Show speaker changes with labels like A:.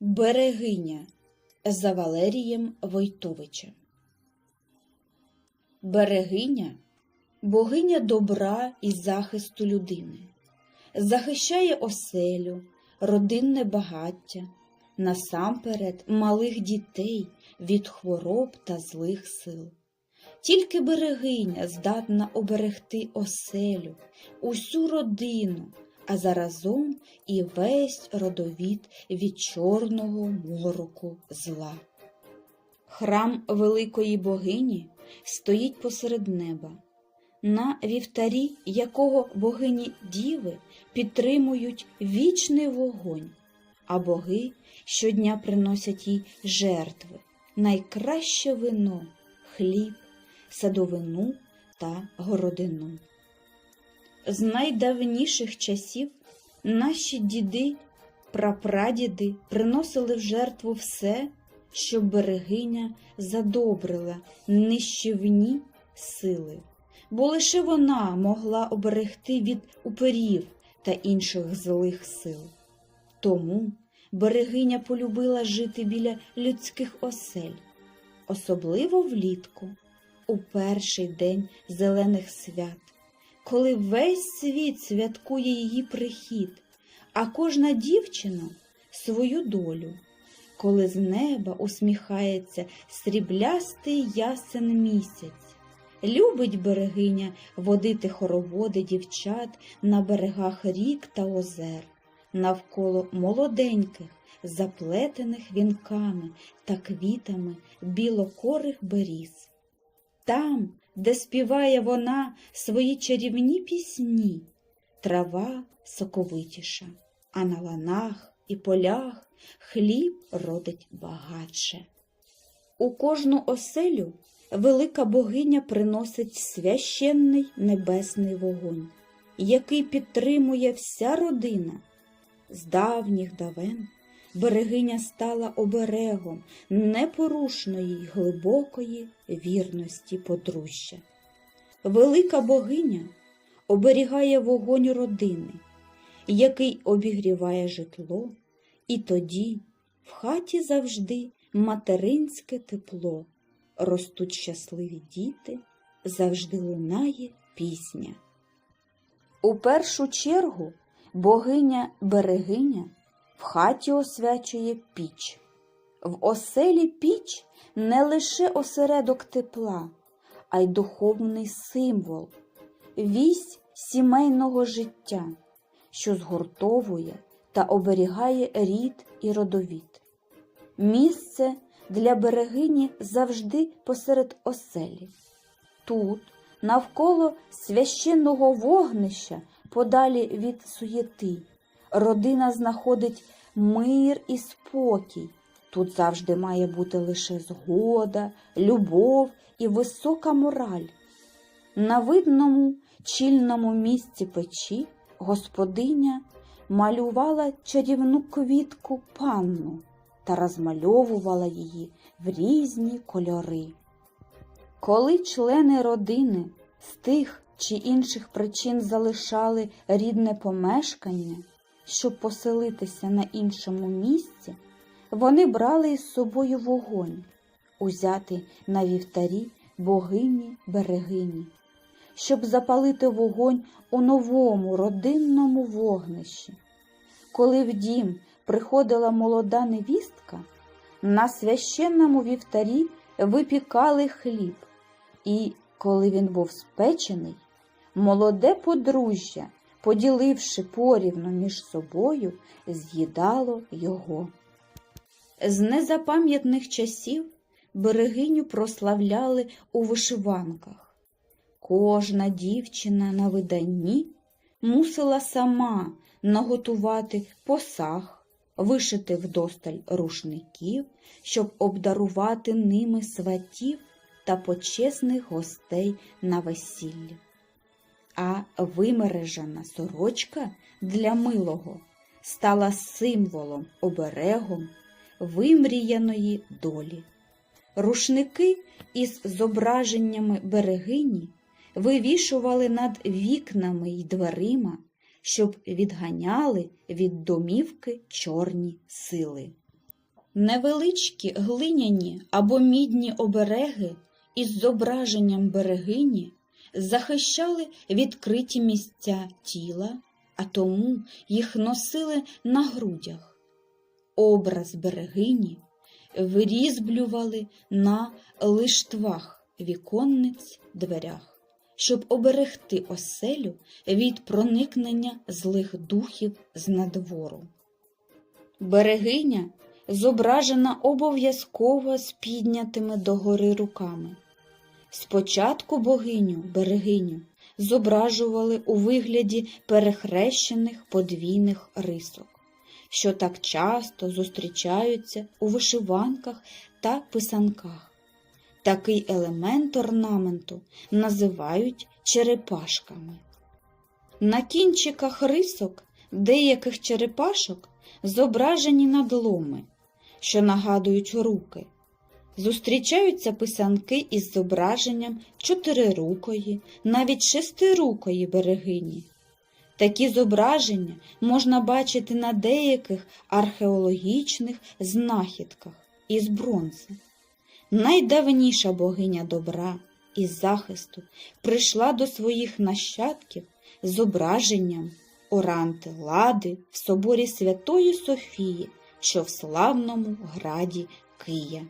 A: Берегиня за Валерієм Войтовичем. Берегиня богиня добра і захисту людини, захищає оселю, родинне багаття, насамперед малих дітей від хвороб та злих сил. Тільки берегиня здатна оберегти оселю, усю родину, а заразом і весь родовід від чорного мороку зла. Храм великої богині стоїть посеред неба, на вівтарі якого богині діви підтримують вічний вогонь, а боги щодня приносять їй жертви, найкраще вино, хліб, садовину та городину. З найдавніших часів наші діди, прапрадіди приносили в жертву все, що берегиня задобрила нищівні сили, бо лише вона могла оберегти від уперів та інших злих сил. Тому берегиня полюбила жити біля людських осель, особливо влітку, у перший день зелених свят коли весь світ святкує її прихід, а кожна дівчина свою долю, коли з неба усміхається сріблястий ясен місяць. Любить берегиня водити хороводи дівчат на берегах рік та озер, навколо молоденьких, заплетених вінками та квітами білокорих беріз. Там, де співає вона свої чарівні пісні, трава соковитіша, а на ланах і полях хліб родить багатше. У кожну оселю велика богиня приносить священний небесний вогонь, який підтримує вся родина. З давніх давен берегиня стала оберегом непорушної й глибокої вірності подружжя. Велика богиня оберігає вогонь родини, який обігріває житло, і тоді в хаті завжди материнське тепло, ростуть щасливі діти, завжди лунає пісня. У першу чергу богиня берегиня в хаті освячує піч. В оселі піч не лише осередок тепла, а й духовний символ, вісь сімейного життя, що згуртовує та оберігає рід і родовід. Місце для берегині завжди посеред оселі. Тут, навколо священного вогнища, подалі від суєти, родина знаходить мир і спокій. Тут завжди має бути лише згода, любов і висока мораль. На видному чільному місці печі господиня малювала чарівну квітку панну та розмальовувала її в різні кольори. Коли члени родини з тих чи інших причин залишали рідне помешкання, щоб поселитися на іншому місці, вони брали із собою вогонь, узятий на вівтарі богині берегині, щоб запалити вогонь у новому родинному вогнищі. Коли в дім приходила молода невістка, на священному вівтарі випікали хліб, і, коли він був спечений, молоде подружжя, поділивши порівну між собою, з'їдало його. З незапам'ятних часів берегиню прославляли у вишиванках. Кожна дівчина на виданні мусила сама наготувати посаг, вишити вдосталь рушників, щоб обдарувати ними сватів та почесних гостей на весіллі. А вимережена сорочка для милого стала символом оберегом вимріяної долі. Рушники із зображеннями берегині вивішували над вікнами й дверима, щоб відганяли від домівки чорні сили. Невеличкі глиняні або мідні обереги із зображенням берегині захищали відкриті місця тіла, а тому їх носили на грудях. Образ берегині вирізблювали на лиштвах віконниць дверях, щоб оберегти оселю від проникнення злих духів з надвору. Берегиня зображена обов'язково з піднятими догори руками. Спочатку богиню берегиню зображували у вигляді перехрещених подвійних рисок, що так часто зустрічаються у вишиванках та писанках. Такий елемент орнаменту називають черепашками. На кінчиках рисок деяких черепашок зображені надломи, що нагадують руки. Зустрічаються писанки із зображенням чотирирукої, навіть шестирукої берегині. Такі зображення можна бачити на деяких археологічних знахідках із бронзи. Найдавніша богиня добра і захисту прийшла до своїх нащадків зображенням Оранти Лади в соборі Святої Софії, що в славному граді Кия.